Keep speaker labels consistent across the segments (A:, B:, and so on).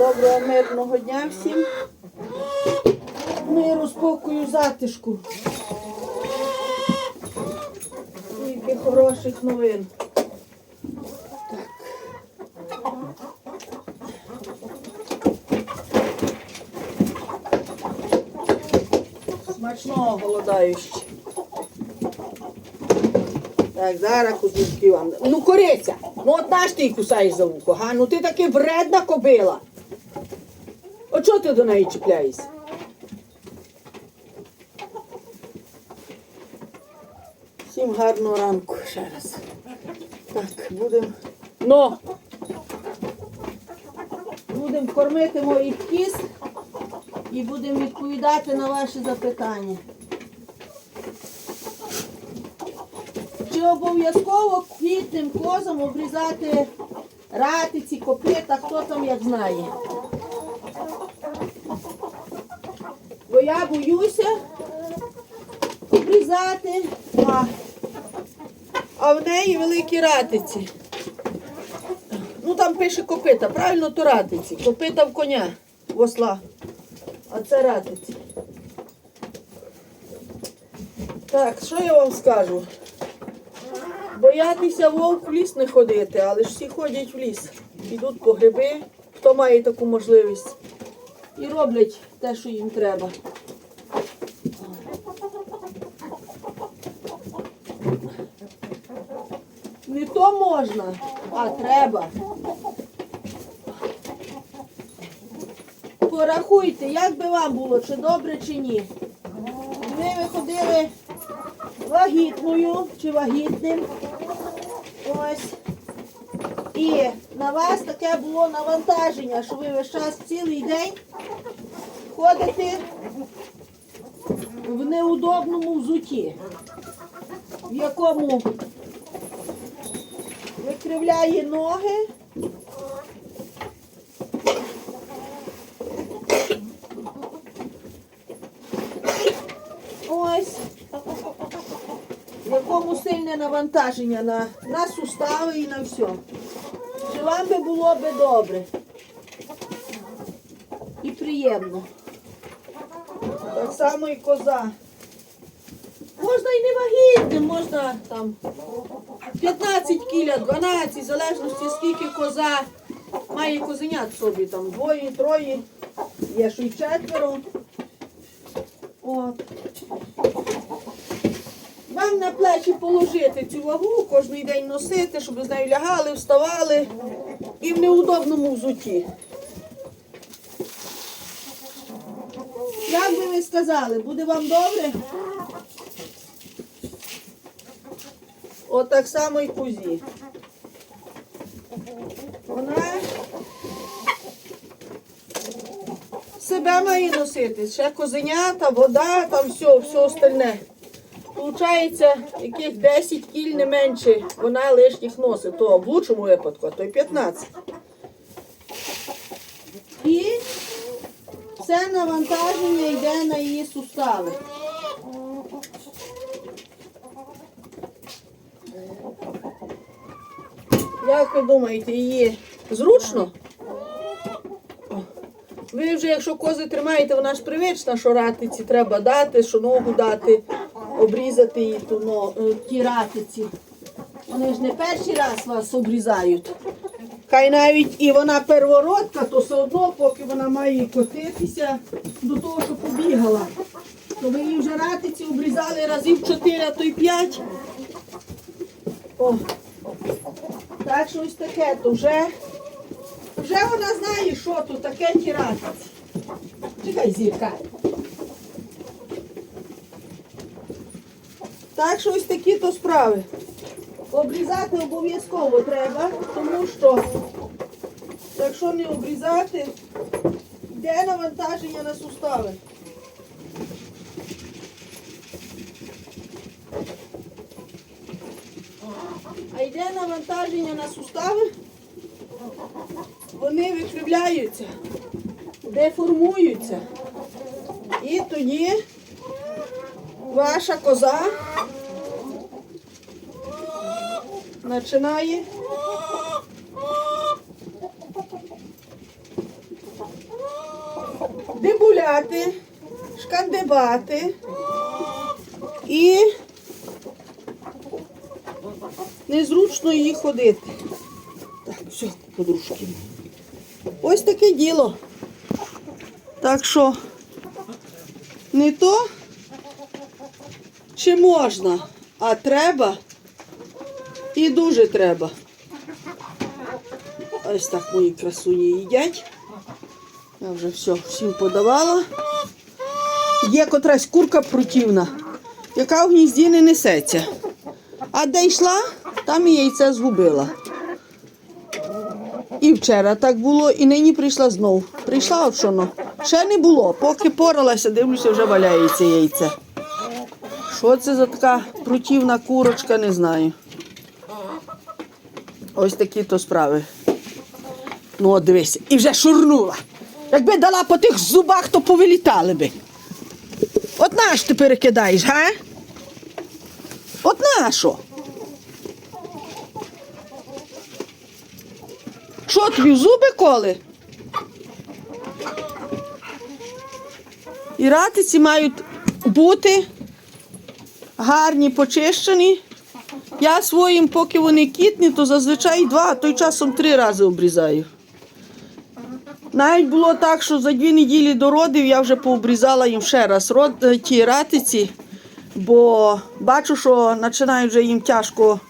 A: Доброго мирного дня всім. Миру, спокою, затишку. Тільки хороших новин. Смачного голодаючи. Так, зараз кузівки вам. Ну, кориця, ну от наш ти кусаєш за вухо, га? Ну ти таки вредна кобила. Чого ти до неї чіпляєшся? Всім гарного ранку ще раз. Так, будемо. Ну! Будемо кормити моїх кіз і будемо відповідати на ваші запитання. Чи обов'язково квітним козам обрізати ратиці, копита, хто там як знає? Бо я боюся обрізати, а, а в неї великі ратиці. Ну там пише копита, правильно то ратиці. Копита в коня, в осла. А це ратиці. Так, що я вам скажу? Боятися вовк в ліс не ходити, але ж всі ходять в ліс. Йдуть по гриби, хто має таку можливість. І роблять те, що їм треба. Не то можна, а треба. Порахуйте, як би вам було, чи добре, чи ні. Ви виходили вагітною чи вагітним. Ось. І на вас таке було навантаження, що ви весь час цілий день ходите в неудобному взуті, в якому викривляє ноги. Ось в якому сильне навантаження на, на сустави і на все. Вам би було би добре і приємно. Так само і коза. Можна і не вагітним, можна там 15 кіля, 12, в залежності скільки коза має козенят собі, там двоє, троє, є що й четверо. От. Вам на плечі положити цю вагу, кожен день носити, щоб з нею лягали, вставали і в неудобному взуті. Як би ви сказали, буде вам добре? От так само і кузі. Вона себе має носити. Ще козенята, вода, там все, все остальне. Получається, яких 10 кіль не менше вона лишніх носить, то в лучшому випадку, а то й 15. І все навантаження йде на її сустави. Як ви думаєте, її зручно? Ви вже, якщо кози тримаєте, вона ж привична, що ратиці треба дати, що ногу дати, обрізати її но- е, ті ратиці. Вони ж не перший раз вас обрізають. Хай навіть і вона первородка, то все одно, поки вона має котитися до того, що побігала. То ви її вже ратиці обрізали разів 4, а то й 5. О. Так що ось таке, то вже, вже вона знає, що тут таке ті ратиці. Чекай, зірка. Так що ось такі то справи. Обрізати обов'язково треба, тому що якщо не обрізати, йде навантаження на сустави. А йде навантаження на сустави, вони викривляються, деформуються. І тоді ваша коза починає кружляти, шкандибати і незручно їй ходити. Так, все, подружки. Ось таке діло. Так що не то, чи можна, а треба і дуже треба. Ось так мої красуні їдять. Я вже все всім подавала. Є котрась курка противна, яка в гнізді не несеться. А де йшла, там і яйце згубила. І вчора так було, і нині прийшла знов. Прийшла от що ну. Ще не було. Поки поралася, дивлюся, вже валяється яйце. Що це за така противна курочка, не знаю. Ось такі то справи. Ну, от дивися, і вже шурнула. Якби дала по тих зубах, то повилітали би. От на що ти перекидаєш, га? От на що? Що тобі зуби коли? І ратиці мають бути гарні, почищені. Я своїм, поки вони кітні, то зазвичай два, а то й часом три рази обрізаю. Навіть було так, що за дві неділі до родів я вже пообрізала їм ще раз рот, е, ті ратиці, бо бачу, що починають вже їм тяжко,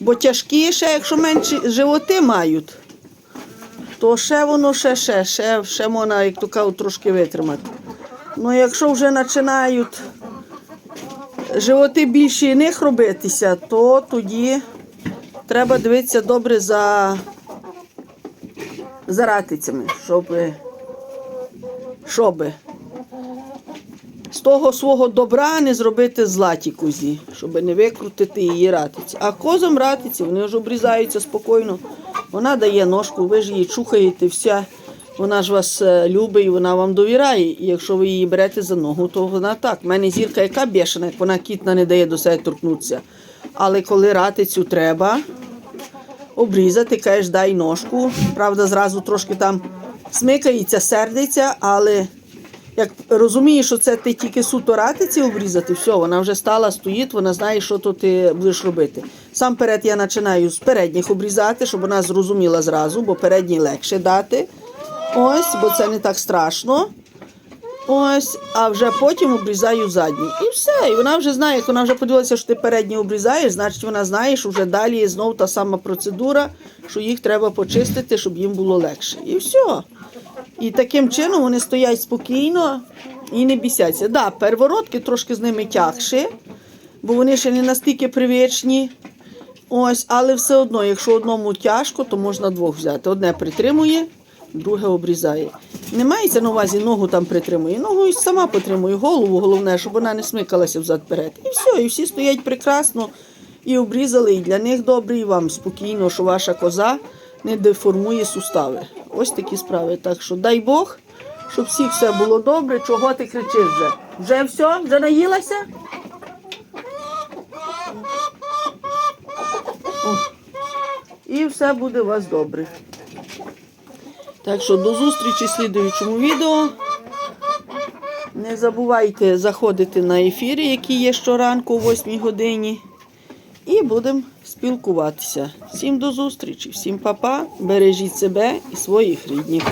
A: бо тяжкі ще, якщо менші животи мають, то ще воно ще, ще, ще, ще можна, як то кажуть, трошки витримати. Ну якщо вже починають животи більші них робитися, то тоді треба дивитися добре за, за ратицями, щоб, щоб з того свого добра не зробити златі кузі, щоб не викрутити її ратиці. А козам ратиці, вони ж обрізаються спокійно. Вона дає ножку, ви ж її чухаєте, вся. Вона ж вас е, любить вона вам довіряє. І якщо ви її берете за ногу, то вона так. У мене зірка яка бешена, як вона кітна не дає до себе торкнутися. Але коли ратицю треба обрізати, кажеш, дай ножку. Правда, зразу трошки там смикається, сердиться, але як розумієш, що це ти тільки суто ратиці обрізати, все, вона вже стала, стоїть, вона знає, що то ти будеш робити. Сам перед я починаю з передніх обрізати, щоб вона зрозуміла зразу, бо передній легше дати. Ось, бо це не так страшно. Ось, а вже потім обрізаю задні. І все. І вона вже знає, як вона вже подивилася, що ти передні обрізаєш, значить вона знає, що вже далі знову та сама процедура, що їх треба почистити, щоб їм було легше. І все. І таким чином вони стоять спокійно і не бісяться. Да, первородки трошки з ними тягші, бо вони ще не настільки привичні. Ось, але все одно, якщо одному тяжко, то можна двох взяти. Одне притримує, друге обрізає. Не мається на увазі ногу там притримує. Ногу і сама потримує, голову головне, щоб вона не смикалася взад-перед. І все, і всі стоять прекрасно і обрізали, і для них добре, і вам спокійно, що ваша коза не деформує сустави. Ось такі справи. Так що дай Бог, щоб всіх все було добре. Чого ти кричиш вже? Вже все? Вже наїлася? О. І все буде у вас добре. Так що до зустрічі в слідуючому відео. Не забувайте заходити на ефіри, які є щоранку о 8 годині. І будемо спілкуватися. Всім до зустрічі, всім па-па, бережіть себе і своїх рідних.